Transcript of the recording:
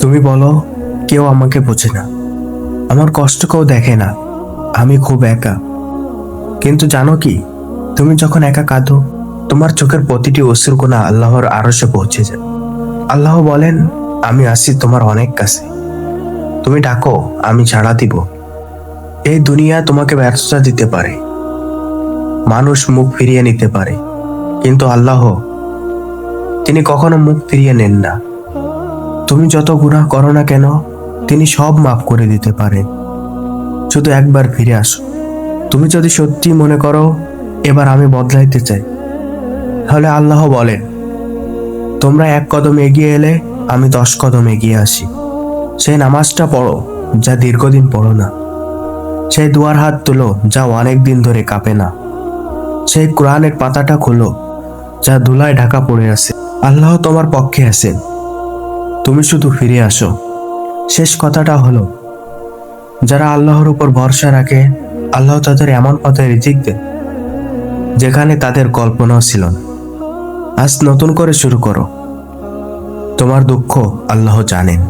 তুমি বলো, কেউ আমাকে বোঝে না। আমার কষ্ট কেউ দেখে না, আমি খুব একা। কিন্তু জানো কি, তুমি যখন একা কাঁদো, তোমার চোখের প্রতিটি অশ্রু কোনা আল্লাহর আরশে পৌঁছে যায়। আল্লাহ বলেন, আমি আসি তোমার অনেক কাছে। তুমি ডাকো, আমি ছাড়া দিব। এই দুনিয়া তোমাকে ব্যর্থতা দিতে পারে। মানুষ মুখ ফিরিয়ে নিতে পারে। কিন্তু আল্লাহ, তিনি কখনো মুখ ফিরিয়ে নেন না। তুমি যত গুনাহ করো না কেন, তিনি সব মাফ করে দিতে পারেন শুধু একবার ফিরে আসো। তুমি যদি সত্যি মনে করো, এবার আমি বদলাইতে চাই। তাহলে আল্লাহ বলেন, তোমরা এক কদম এগিয়ে এলে আমি দশ কদম এগিয়ে আসি। সেই নামাজটা পড়ো, যা দীর্ঘদিন পড়ো না। সেই দুয়ার হাত তুলো, যা অনেক দিন ধরে কাঁপে না। সেই কোরআনের পাতাটা খোলো, যা ধুলায় ঢাকা পড়ে আছে। আল্লাহ তোমার পক্ষে আছেন। তুমি শুধু ফিরে আসো। শেষ কথাটা হলো, যারা আল্লাহর উপর ভরসা রাখে, আল্লাহ তাদের এমন পথে রিজিক দেন, যেখানে তাদের কল্পনাও ছিল না। আজ নতুন করে শুরু করো। তোমার দুঃখ আল্লাহ জানেন।